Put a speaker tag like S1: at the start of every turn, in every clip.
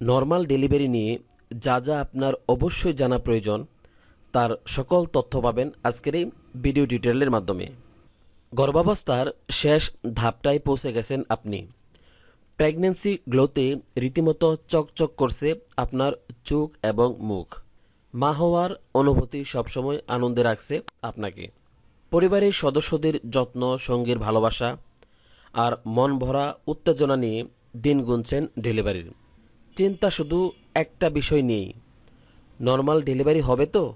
S1: Normal delivery নিয়ে যা যা আপনার অবশ্যই জানা প্রয়োজন, তার সকল তথ্য পাবেন আজকের এই ভিডিও টিউটোরিয়ালের মাধ্যমে। গর্ভাবস্থার শেষ ধাপটায় পৌঁছে গেছেন আপনি। প্রেগনেন্সি গ্লোতে রীতিমতো চকচক করছে আপনার চোখ এবং মুখ। মা হওয়ার অনুভূতি সবসময় আনন্দে রাখছে আপনাকে। পরিবারের সদস্যদের যত্ন, সঙ্গীর ভালোবাসা আর মন ভরা উত্তেজনা নিয়ে দিন গুনছেন ডেলিভারির। চিন্তা শুধু একটা বিষয় নিয়েই। নর্মাল ডেলিভারি হবে তো?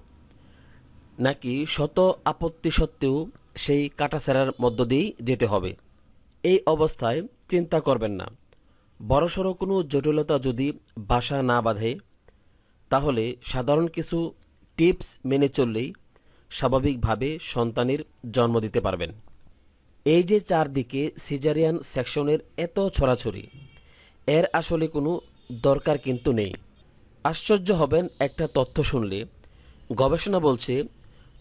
S1: নাকি শত আপত্তি সত্ত্বেও সেই কাটাছেড়ার মধ্য দিয়েই যেতে হবে? এই অবস্থায় চিন্তা করবেন না। বড়সড় কোনো জটিলতা যদি বাসা না বাঁধে, তাহলে সাধারণ কিছু টিপস মেনে চললেই স্বাভাবিকভাবে সন্তানের জন্ম দিতে পারবেন। এই যে চারদিকে সিজারিয়ান সেকশনের এত ছড়াছড়ি, এর আসলে কোনো দরকার কিন্তু নেই। আশ্চর্য হবেন একটা তথ্য শুনলে। গবেষণা বলছে,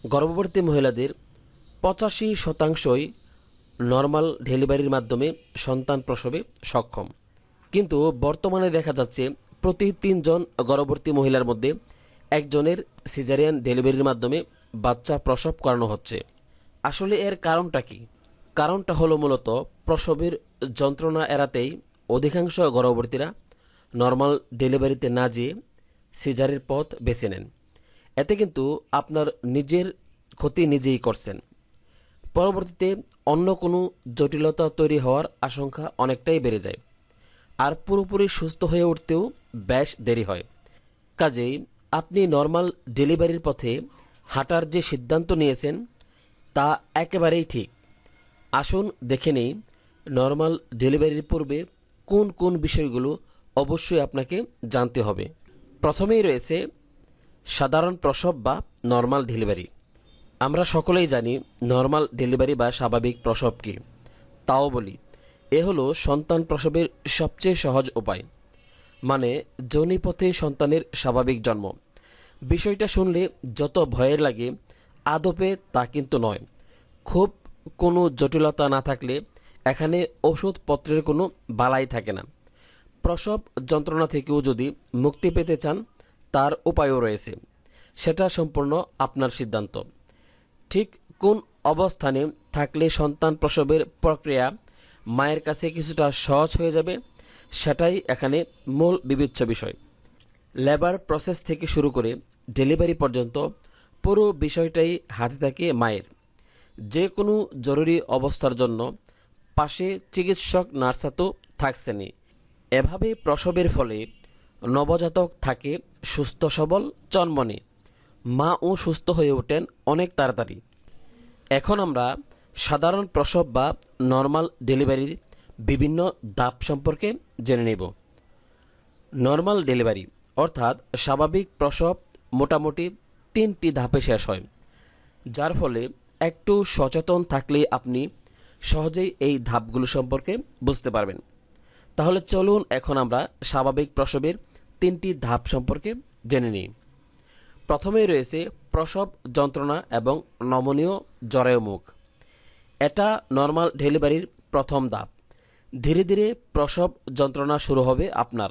S1: গর্ভবতী মহিলাদের পঁচাশি শতাংশই নর্মাল ডেলিভারির মাধ্যমে সন্তান প্রসবে সক্ষম। কিন্তু বর্তমানে দেখা যাচ্ছে, প্রতি তিনজন গর্ভবতী মহিলার মধ্যে একজনের সিজারিয়ান ডেলিভারির মাধ্যমে বাচ্চা প্রসব করানো হচ্ছে। আসলে এর কারণটা কি? কারণটা হলো মূলত প্রসবের যন্ত্রণা এড়াতেই অধিকাংশ গর্ভবতীরা নর্মাল ডেলিভারিতে না যেয়ে সিজারের পথ বেছে নেন। এতে কিন্তু আপনার নিজের ক্ষতি নিজেই করছেন। পরবর্তীতে অন্য কোনো জটিলতা তৈরি হওয়ার আশঙ্কা অনেকটাই বেড়ে যায়। আর পুরোপুরি সুস্থ হয়ে উঠতেও বেশ দেরি হয়। কাজেই আপনি নর্মাল ডেলিভারির পথে হাঁটার যে সিদ্ধান্ত নিয়েছেন, তা একেবারেই ঠিক। আসুন দেখে নেই নর্মাল ডেলিভারির পূর্বে কোন কোন বিষয়গুলো অবশ্যই আপনাকে জানতে হবে। প্রথমেই রয়েছে সাধারণ প্রসব বা নর্মাল ডেলিভারি আমরা সকলেই জানি নর্মাল ডেলিভারি বা স্বাভাবিক প্রসব কী। তাও বলি, এ হলো সন্তান প্রসবের সবচেয়ে সহজ উপায়। মানে যৌনিপথে সন্তানের স্বাভাবিক জন্ম। বিষয়টা শুনলে যত ভয়ের লাগে, আদপে তা কিন্তু নয়। খুব কোনো জটিলতা না থাকলে এখানে ওষুধপত্রের কোনো বালাই থাকে না। প্রসব যন্ত্রণা থেকেও যদি মুক্তি পেতে চান, তার উপায়ও রয়েছে। সেটা সম্পূর্ণ আপনার সিদ্ধান্ত। ঠিক কোন অবস্থানে থাকলে সন্তান প্রসবের প্রক্রিয়া মায়ের কাছে কিছুটা সহজ হয়ে যাবে, সেটাই এখানে মূল বিবেচ্য বিষয়। লেবার প্রসেস থেকে শুরু করে ডেলিভারি পর্যন্ত পুরো বিষয়টাই হাতে থাকে মায়ের। যে কোনো জরুরি অবস্থার জন্য পাশে চিকিৎসক নার্সা তো থাকছেনই। এভাবে প্রসবের ফলে নবজাতক থাকে সুস্থ সবল চনমনে মা ও সুস্থ হয়ে ওঠেন অনেক তাড়াতাড়ি। এখন আমরা সাধারণ প্রসব বা নর্মাল ডেলিভারির বিভিন্ন ধাপ সম্পর্কে জেনে নেব। নর্মাল ডেলিভারি, অর্থাৎ স্বাভাবিক প্রসব মোটামুটি তিনটি ধাপে শেষ হয়, যার ফলে একটু সচেতন থাকলে আপনি সহজেই এই ধাপগুলো সম্পর্কে বুঝতে পারবেন। তাহলে চলুন এখন আমরা স্বাভাবিক প্রসবের তিনটি ধাপ সম্পর্কে জেনে নিই। প্রথমেই রয়েছে প্রসব যন্ত্রণা এবং নমনীয় জরায়ু মুখ। এটা নর্মাল ডেলিভারির প্রথম ধাপ। ধীরে ধীরে প্রসব যন্ত্রণা শুরু হবে আপনার।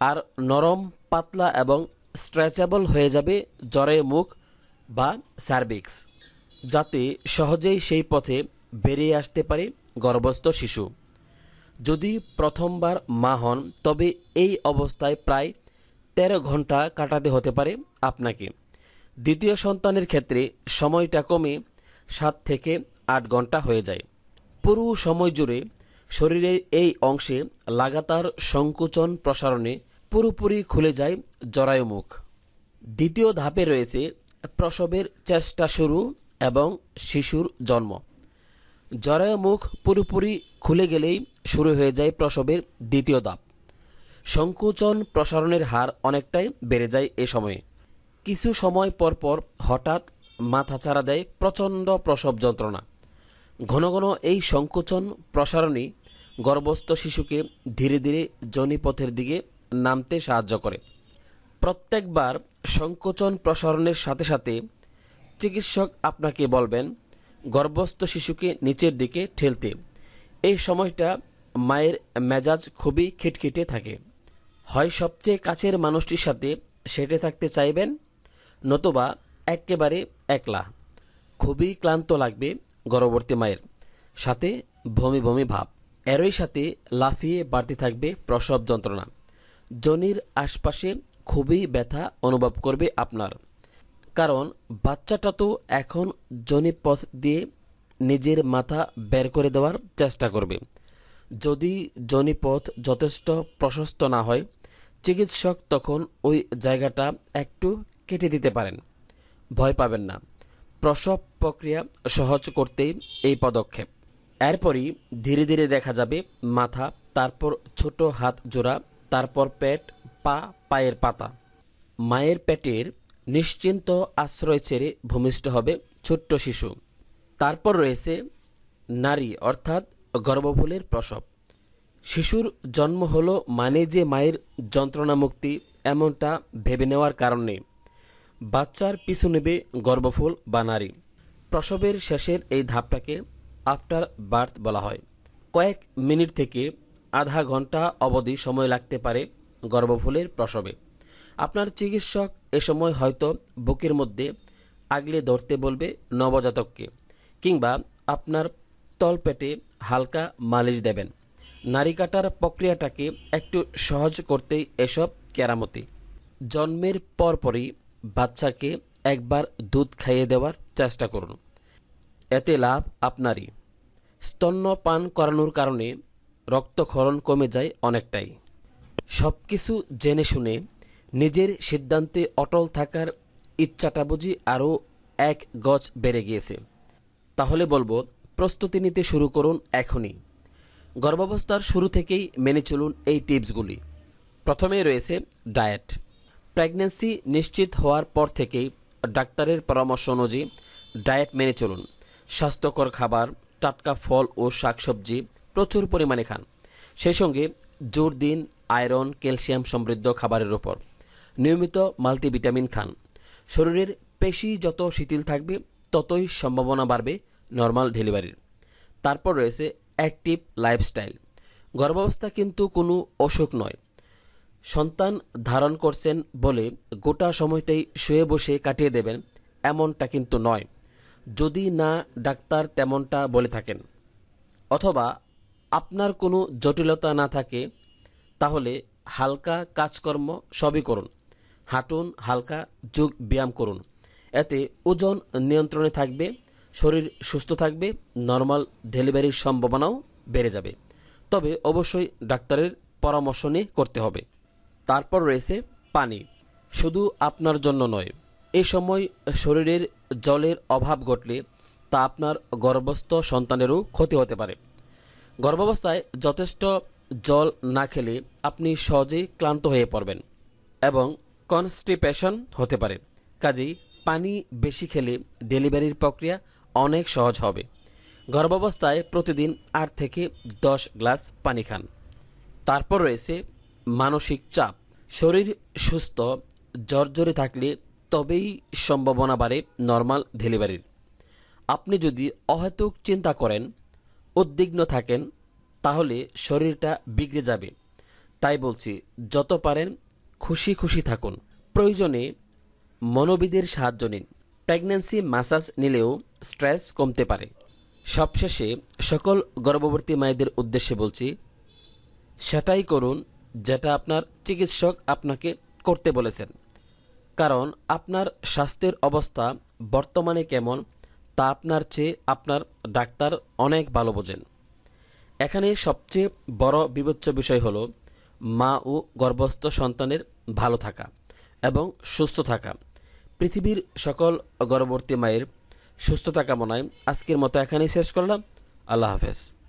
S1: আর নরম, পাতলা এবং স্ট্রেচেবল হয়ে যাবে জরায়ু মুখ বা সার্ভিক্স, যাতে সহজেই সেই পথে বেরিয়ে আসতে পারে গর্ভস্থ শিশু। যদি প্রথমবার মা হন, তবে এই অবস্থায় প্রায় তেরো ঘণ্টা কাটাতে হতে পারে আপনাকে। দ্বিতীয় সন্তানের ক্ষেত্রে সময়টা কমে সাত থেকে আট ঘণ্টা হয়ে যায়। পুরো সময় জুড়ে শরীরের এই অংশে লাগাতার সংকোচন প্রসারণে পুরোপুরি খুলে যায় জরায়ুমুখ দ্বিতীয় ধাপে রয়েছে প্রসবের চেষ্টা শুরু এবং শিশুর জন্ম। জরায়ুমুখ পুরোপুরি খুলে গেলেই শুরু হয়ে যায় প্রসবের দ্বিতীয় ধাপ। সংকোচন প্রসারণের হার অনেকটাই বেড়ে যায় এ সময়ে। কিছু সময় পর পর হঠাৎ মাথা ছাড়া দেয় প্রচণ্ড প্রসব যন্ত্রণা। ঘন ঘন এই সংকোচন প্রসারণই গর্ভস্থ শিশুকে ধীরে ধীরে জনিপথের দিকে নামতে সাহায্য করে। প্রত্যেকবার সংকোচন প্রসারণের সাথে সাথে চিকিৎসক আপনাকে বলবেন, গর্ভস্থ শিশুকে নিচের দিকে ঠেলতে। এই সময়টা মায়ের মেজাজ খুবই খিটখিটে থাকে। হয় সবচেয়ে কাছের মানুষটির সাথে সেটে থাকতে চাইবেন, নতুবা একেবারে একলা। খুবই ক্লান্ত লাগবে গর্ভবতী মায়ের। সাথে ভমি ভমি ভাব। এরই সাথে লাফিয়ে বাড়তে থাকবে প্রসব যন্ত্রণা। জনির আশপাশে খুবই ব্যথা অনুভব করবে আপনার। কারণ বাচ্চাটা তো এখন জনি পথ দিয়ে নিজের মাথা বের করে দেওয়ার চেষ্টা করবে। যদি জনিপথ যথেষ্ট প্রশস্ত না হয়, চিকিৎসক তখন ওই জায়গাটা একটু কেটে দিতে পারেন। ভয় পাবেন না। প্রসব প্রক্রিয়া সহজ করতেই এই পদক্ষেপ। এরপরই ধীরে ধীরে দেখা যাবে মাথা, তারপর ছোট হাত জোড়া, তারপর পেট, পা, পায়ের পাতা। মায়ের পেটের নিশ্চিন্ত আশ্রয় ছেড়ে ভূমিষ্ঠ হবে ছোট্ট শিশু। তারপর রয়েছে নারী, অর্থাৎ গর্ভফুলের প্রসব। শিশুর জন্ম হলো মানে যে মায়ের যন্ত্রণা মুক্তি, এমনটা ভেবে নেওয়ার কারণে বাচ্চার পিছু নেবে গর্ভফুল বা নারী। প্রসবের শেষের এই ধাপটাকে আফটার বার্থ বলা হয়। কয়েক মিনিট থেকে আধা ঘণ্টা অবধি সময় লাগতে পারে গর্ভফুলের প্রসবে। আপনার চিকিৎসক এ সময় হয়তো বুকের মধ্যে আগলে ধরতে বলবে নবজাতককে। কিংবা আপনার তলপেটে হালকা মালিশ দেবেন। নারী কাটার প্রক্রিয়াটাকে একটু সহজ করতেই এসব কেরামতি। জন্মের পরপরই বাচ্চাকে একবার দুধ খাইয়ে দেওয়ার চেষ্টা করুন। এতে লাভ আপনারই। স্তন্য পান করানোর কারণে রক্তক্ষরণ কমে যায় অনেকটাই। সব কিছু জেনে শুনে নিজের সিদ্ধান্তে অটল থাকার ইচ্ছাটা বুঝি আরও এক গজ বেড়ে গিয়েছে। তাহলে বলব, প্রস্তুতি নিতে শুরু করুন এখনই। গর্ভাবস্থার শুরু থেকেই মেনে চলুন এই টিপসগুলি। প্রথমেই রয়েছে ডায়েট। প্রেগন্যান্সি নিশ্চিত হওয়ার পর থেকেই ডাক্তারের পরামর্শ অনুযায়ী ডায়েট মেনে চলুন। স্বাস্থ্যকর খাবার, টাটকা ফল ও শাকসবজি প্রচুর পরিমাণে খান। সেই সঙ্গে জোর দিন আয়রন, ক্যালসিয়াম সমৃদ্ধ খাবারের ওপর নিয়মিত মাল্টিভিটামিন খান। শরীরের পেশি যত শিথিল থাকবে ততই সম্ভাবনা বাড়বে নর্মাল ডেলিভারির তারপর রয়েছে অ্যাক্টিভ লাইফস্টাইল গর্ভাবস্থা কিন্তু কোনো অসুখ নয়। সন্তান ধারণ করছেন বলে গোটা সময়টাই শুয়ে বসে কাটিয়ে দেবেন এমনটা কিন্তু নয়। যদি না ডাক্তার তেমনটা বলে থাকেন। অথবা আপনার কোনো জটিলতা না থাকে, তাহলে হালকা কাজকর্ম সবই করুন। হাঁটুন, হালকা যোগ ব্যায়াম করুন। এতে ওজন নিয়ন্ত্রণে থাকবে, শরীর সুস্থ থাকবে, নর্মাল ডেলিভারির সম্ভাবনাও বেড়ে যাবে। তবে অবশ্যই ডাক্তারের পরামর্শ নিয়ে করতে হবে। তারপর রয়েছে পানি। শুধু আপনার জন্য নয় এই সময় শরীরের জলের অভাব ঘটলে তা আপনার গর্ভস্থ সন্তানেরও ক্ষতি হতে পারে। গর্ভাবস্থায় যথেষ্ট জল না খেলে আপনি সহজেই ক্লান্ত হয়ে পড়বেন এবং কনস্টিপেশন হতে পারে। কাজেই পানি বেশি খেলে ডেলিভারির প্রক্রিয়া অনেক সহজ হবে। গর্ভাবস্থায় প্রতিদিন আট থেকে দশ গ্লাস পানি খান। তারপর রয়েছে মানসিক চাপ। শরীর সুস্থ জর্জরে থাকলে তবেই সম্ভাবনা বাড়ে নর্মাল ডেলিভারির। আপনি যদি অহেতুক চিন্তা করেন, উদ্বিগ্ন থাকেন, তাহলে শরীরটা বিগড়ে যাবে। তাই বলছি, যত পারেন খুশি খুশি থাকুন। প্রয়োজনে মনোবিদের সাহায্য নিন। প্রেগন্যান্সি, মাসাজ নিলেও স্ট্রেস কমতে পারে। সবশেষে সকল গর্ভবতী মায়েদের উদ্দেশ্যে বলছি, সেটাই করুন যেটা আপনার চিকিৎসক আপনাকে করতে বলেছেন। কারণ আপনার স্বাস্থ্যের অবস্থা বর্তমানে কেমন, তা আপনার চেয়ে আপনার ডাক্তার অনেক ভালো বোঝেন। এখানে সবচেয়ে বড় বিবেচ্য বিষয় হলো, মা ও গর্ভস্থ সন্তানের ভালো থাকা এবং সুস্থ থাকা। পৃথিবীর সকল গর্ভবর্তী মায়ের সুস্থতা কামনায় আজকের মতো এখানেই শেষ করলাম। আল্লাহ হাফেজ।